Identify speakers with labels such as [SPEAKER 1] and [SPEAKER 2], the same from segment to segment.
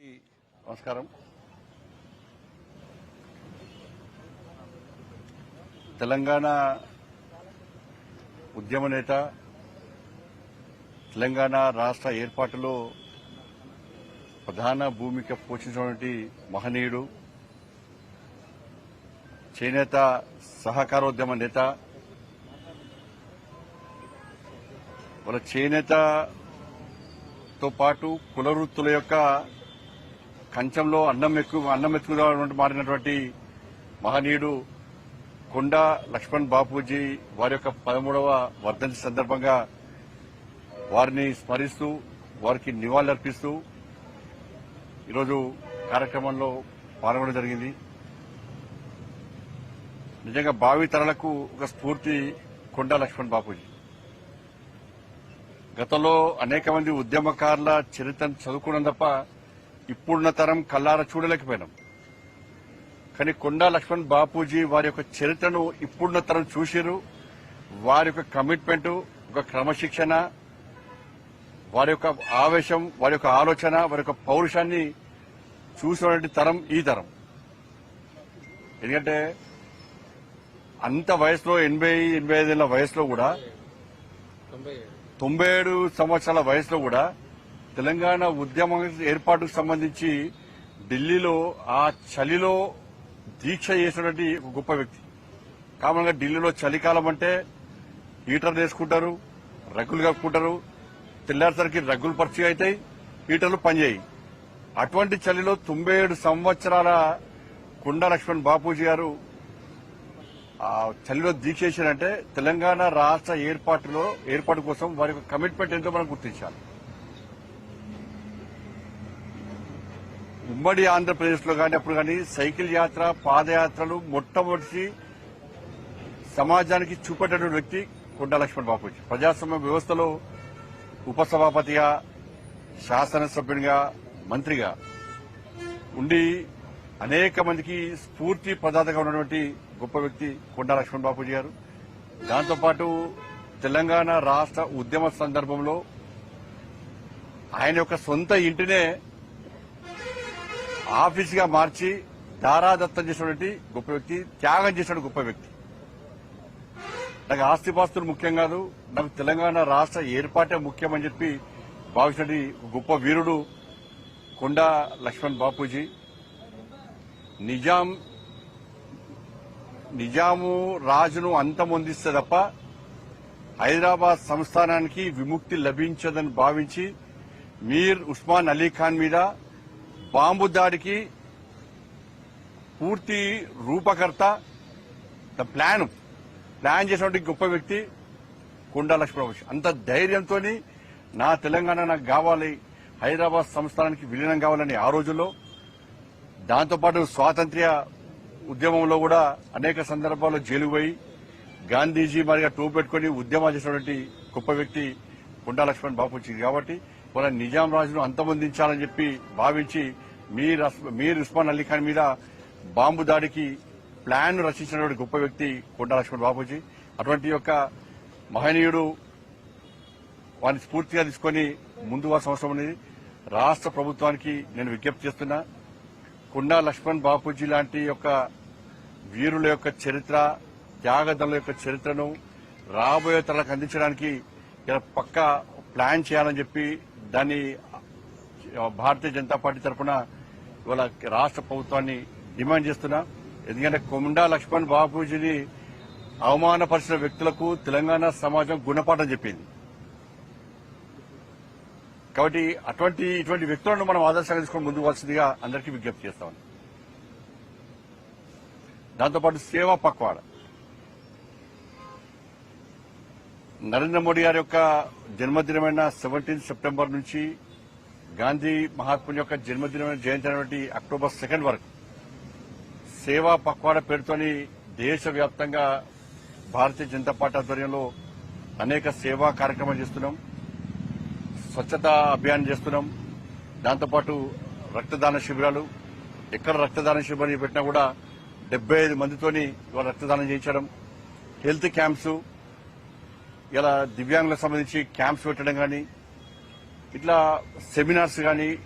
[SPEAKER 1] నమస్కారం. తెలంగాణ ఉద్యమ నేత తెలంగాణ రాష్ట్ర ఏర్పాటులో ప్రధాన భూమిక పోషించినటువంటి మహనీయుడు చేనేత సహకారోద్యమ నేత వాళ్ళ చేనేతతో పాటు కుల వృత్తుల యొక్క కంచంలో అన్నం ఎక్కువ అన్నం ఎక్కువగా మారినటువంటి మహనీయుడు కొండ లక్ష్మణ్ బాపూజీ వారి యొక్క పదమూడవ వర్ధంతి సందర్భంగా వారిని స్మరిస్తూ వారికి నివాళులర్పిస్తూ ఈరోజు కార్యక్రమంలో పాల్గొనడం జరిగింది. నిజంగా భావి తరలకు ఒక స్ఫూర్తి కొండ లక్ష్మణ్ బాపూజీ. గతంలో అనేక మంది ఉద్యమకారుల చరిత్రను చదువుకున్నాం తప్ప ఇప్పుడున్న తరం కల్లార చూడలేకపోయినాం. కానీ కొండా లక్ష్మణ్ బాపూజీ వారి యొక్క చరిత్రను ఇప్పుడున్న తరం చూసిరు వారి యొక్క కమిట్మెంట్ ఒక క్రమశిక్షణ వారి యొక్క ఆవేశం వారి యొక్క ఆలోచన వారి యొక్క పౌరుషాన్ని చూసినటువంటి తరం ఈ తరం. ఎందుకంటే అంత వయసులో ఎనభై ఎనభై ఐదేళ్ళ వయసులో కూడా తొంభై ఏడు సంవత్సరాల వయసులో కూడా తెలంగాణ ఉద్యమం ఏర్పాటుకు సంబంధించి ఢిల్లీలో ఆ చలిలో దీక్ష చేసినటువంటి ఒక గొప్ప వ్యక్తి. కామన్గా ఢిల్లీలో చలికాలం అంటే హీటర్ వేసుకుంటారు రగ్గులు కప్పుకుంటారు తెల్లారిసరికి రగ్గులు పరిచయం అవుతాయి హీటర్లు పనిచేయి అటువంటి చలిలో తొంభై ఏడు సంవత్సరాల కొండా లక్ష్మణ్ బాపూజీ గారు ఆ చలిలో దీక్ష చేశారంటే తెలంగాణ రాష్ట్ర ఏర్పాటులో ఏర్పాటు కోసం వారి యొక్క కమిట్మెంట్ ఎంతో మనం గుర్తించాలి. ఉమ్మడి ఆంధ్రప్రదేశ్లో కానీ అప్పుడు కానీ సైకిల్ యాత్ర పాదయాత్రలు మొట్టమొదటి సమాజానికి చూపెట్టిన వ్యక్తి కొండా లక్ష్మణ్ బాపూజీ ప్రజాస్వామ్య వ్యవస్థలో ఉపసభాపతిగా శాసనసభ్యునిగా మంత్రిగా ఉండి అనేక మందికి స్ఫూర్తి ప్రదాతగా ఉన్నటువంటి గొప్ప వ్యక్తి కొండా లక్ష్మణ్ బాపూజీ గారు. దాంతోపాటు తెలంగాణ రాష్ట్ర ఉద్యమ సందర్భంలో ఆయన యొక్క సొంత ఇంటినే ఆఫీస్గా మార్చి దారాదత్తం చేసినటువంటి గొప్ప వ్యక్తి త్యాగం చేసిన గొప్ప వ్యక్తి. నాకు ఆస్తిపాస్తులు ముఖ్యం కాదు నాకు తెలంగాణ రాష్ట్ర ఏర్పాటే ముఖ్యమని చెప్పి భావించినటువంటి గొప్ప వీరుడు కొండా లక్ష్మణ్ బాపూజీ. నిజాం నిజాము రాజును అంతమొందిస్తే తప్ప హైదరాబాద్ సంస్థానానికి విముక్తి లభించదని భావించి మీర్ ఉస్మాన్ అలీ ఖాన్ మీద బాంబు దాడికి పూర్తి రూపకర్త ద ప్లాన్. ప్లాన్ చేసినటువంటి గొప్ప వ్యక్తి కొండా లక్ష్మణరావు అంత ధైర్యంతో నా తెలంగాణ నాకు కావాలి హైదరాబాద్ సంస్థానానికి విలీనం కావాలని ఆ రోజుల్లో. దాంతోపాటు స్వాతంత్ర్య ఉద్యమంలో కూడా అనేక సందర్భాల్లో జైలు పోయి గాంధీజీ మరిగా టూ పెట్టుకుని ఉద్యమాలు చేసినటువంటి గొప్ప వ్యక్తి కొండా లక్ష్మణ్ బాపూజీ. కాబట్టి మన నిజాం రాజును అంతమొందించాలని చెప్పి భావించి మీర్ మీర్ ఉస్మాన్ అలీ ఖాన్ మీద బాంబు దాడికి ప్లాన్ రచించినటువంటి గొప్ప వ్యక్తి కొండా లక్ష్మణ్ బాపూజీ. అటువంటి యొక్క మహనీయుడు వారిని స్ఫూర్తిగా తీసుకొని ముందు వారి సంవత్సరం అనేది రాష్ట్ర ప్రభుత్వానికి నేను విజ్ఞప్తి చేస్తున్నా. కొండా లక్ష్మణ్ బాపూజీ లాంటి యొక్క వీరుల యొక్క చరిత్ర త్యాగదల యొక్క చరిత్రను రాబోయే తరాలకు అందించడానికి పక్కా ప్లాన్ చేయాలని చెప్పి దాన్ని భారతీయ జనతా పార్టీ తరఫున ఇవాళ రాష్ట్ర ప్రభుత్వాన్ని డిమాండ్ చేస్తున్నా. ఎందుకంటే కొండా లక్ష్మణ్ బాబూజీని అవమానపరిచిన వ్యక్తులకు తెలంగాణ సమాజం గుణపాఠం చెప్పింది. కాబట్టి అటువంటి ఇటువంటి వ్యక్తులను మనం ఆదర్శంగా తీసుకొని ముందుకు అందరికీ విజ్ఞప్తి చేస్తామని దాంతోపాటు సేవా పక్వాడ. నరేంద్ర మోడీ గారి యొక్క జన్మదినమైన సెవెంటీన్ సెప్టెంబర్ నుంచి గాంధీ మహాత్ముని యొక్క జన్మదినమైన జయంతి అయినటువంటి అక్టోబర్ సెకండ్ వరకు సేవా పక్వాడ పేరుతోని దేశవ్యాప్తంగా భారతీయ జనతా పార్టీ ఆధ్వర్యంలో అనేక సేవా కార్యక్రమాలు చేస్తున్నాం. స్వచ్ఛతా అభియాన్ చేస్తున్నాం. దాంతోపాటు రక్తదాన శిబిరాలు ఎక్కడ రక్తదాన శిబిరాలు పెట్టినా కూడా డెబ్బై ఐదు మందితోని రక్తదానం చేయించడం. హెల్త్ క్యాంప్స్ ఇలా దివ్యాంగులకు సంబంధించి క్యాంప్స్ పెట్టడం కానీ ఇట్లా సెమినార్స్ కానీ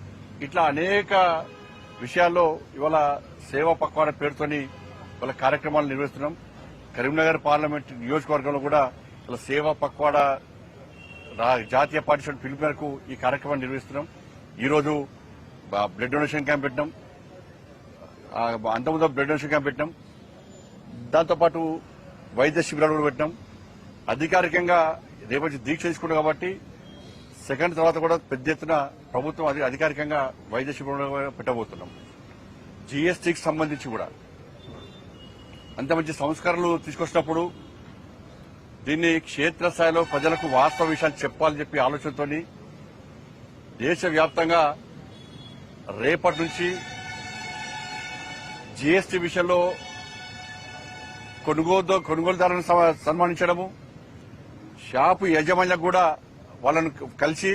[SPEAKER 1] ఇట్లా అనేక విషయాల్లో ఇవాళ సేవా పక్వాడ పేరుతోని ఇవాళ కార్యక్రమాలు నిర్వహిస్తున్నాం. కరీంనగర్ పార్లమెంట్ నియోజకవర్గంలో కూడా ఇలా సేవా పక్వాడ రా- జాతీయ పార్టీషన్ పిలుపు మేరకు ఈ కార్యక్రమాన్ని నిర్వహిస్తున్నాం. ఈరోజు బ్లడ్ డొనేషన్ క్యాంప్ పెట్టినాం. అంతకుముందు బ్లడ్ డొనేషన్ క్యాంప్ పెట్టినాం. దాంతోపాటు వైద్య శిబిరాలు కూడా పెట్టినాం. అధికారికంగా రేపటి దీక్ష తీసుకున్నాం కాబట్టి సెకండ్ తర్వాత కూడా పెద్ద ఎత్తున ప్రభుత్వం అది అధికారికంగా వైద్య శిబిరం పెట్టబోతున్నాం. జీఎస్టీకి సంబంధించి కూడా. అంత మంచి సంస్కరణలు తీసుకొచ్చినప్పుడు దీన్ని క్షేత్రస్థాయిలో ప్రజలకు వాస్తవ విషయాలు చెప్పాలని చెప్పి ఆలోచనతోని దేశవ్యాప్తంగా రేపటి నుంచి జీఎస్టీ విషయంలో కొనుగోలు కొనుగోలుదారులను సన్మానించడము షాపు యజమానులకు కూడా వాళ్ళను కలిసి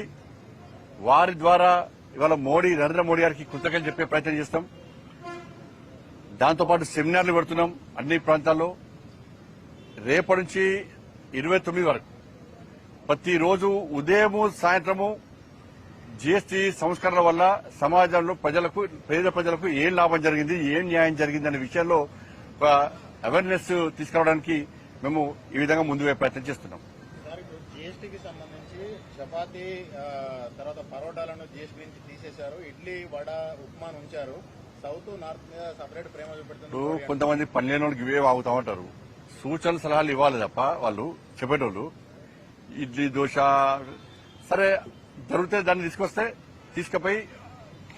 [SPEAKER 1] వారి ద్వారా ఇవాళ మోడీ నరేంద్ర మోడీ గారికి కృతజ్ఞతలు చెప్పే ప్రయత్నం చేస్తాం. దాంతోపాటు సెమినార్లు పెడుతున్నాం అన్ని ప్రాంతాల్లో. రేపటి నుంచి ఇరవై తొమ్మిది వరకు ప్రతిరోజు ఉదయము సాయంత్రము జీఎస్టీ సంస్కరణల వల్ల సమాజంలో ప్రజలకు పేద ప్రజలకు ఏం లాభం జరిగింది ఏం న్యాయం జరిగింది అనే విషయంలో ఒక అవేర్నెస్ తీసుకురావడానికి మేము ఈ విధంగా ముందు ప్రయత్నం చేస్తున్నాం.
[SPEAKER 2] జీఎస్టీకి సంబంధించి చపాతీ తర్వాత పరోటాలను జీఎస్టీ నుంచి తీసేశారు. ఇడ్లీ వడ ఉప్మాను ఉంచారు. సౌత్ నార్త్ మీద సపరేట్ ప్రేమ చూపెడుతున్నారు
[SPEAKER 1] కొంతమంది పన్నెండు వాళ్ళకి ఇవే వాగుతా ఉంటారు. సూచనలు సలహాలు ఇవ్వాలి తప్ప వాళ్ళు చెప్పేటోళ్ళు ఇడ్లీ దోశ సరే జరిగితే దాన్ని తీసుకొస్తే తీసుకుపోయి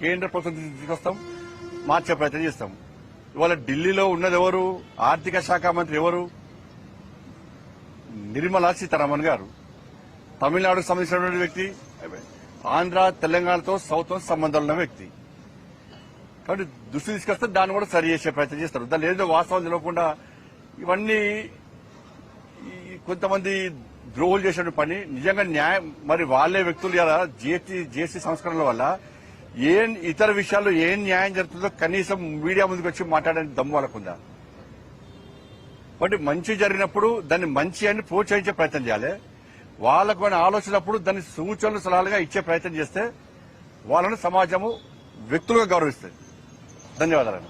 [SPEAKER 1] కేంద్ర ప్రభుత్వం తీసు- తీసుకొస్తాం. మార్చే ప్రయత్నం చేస్తాం. ఇవాళ ఢిల్లీలో ఉన్నది ఎవరు? ఆర్థిక శాఖ మంత్రి ఎవరు? నిర్మలా సీతారామన్ గారు. తమిళనాడుకు సంబంధించినటువంటి వ్యక్తి ఆంధ్ర తెలంగాణతో సౌత్ సంబంధాలు ఉన్న వ్యక్తి. కాబట్టి దృష్టి తీసుకొస్తే దాన్ని కూడా సరి చేసే ప్రయత్నం చేస్తారు. దాని ఏదో వాస్తవం తెలియకుండా ఇవన్నీ ఈ కొంతమంది ద్రోహులు చేసిన పని. నిజంగా న్యాయం మరి వాళ్ళే వ్యక్తులు ఎలా జిఎస్టీ జిఎస్టీ సంస్కరణల వల్ల ఏం ఇతర విషయాల్లో ఏం న్యాయం జరుగుతుందో కనీసం మీడియా ముందుకు వచ్చి మాట్లాడడానికి దమ్ము వాళ్ళకుందా? కాబట్టి మంచి జరిగినప్పుడు దాన్ని మంచి అని ప్రోత్సహించే ప్రయత్నం చేయాలి. వాళ్ళకు మన ఆలోచనప్పుడు దాన్ని సూచనలు సలహాలుగా ఇచ్చే ప్రయత్నం చేస్తే వాళ్ళను సమాజము వ్యక్తులుగా గౌరవిస్తుంది. ధన్యవాదాలు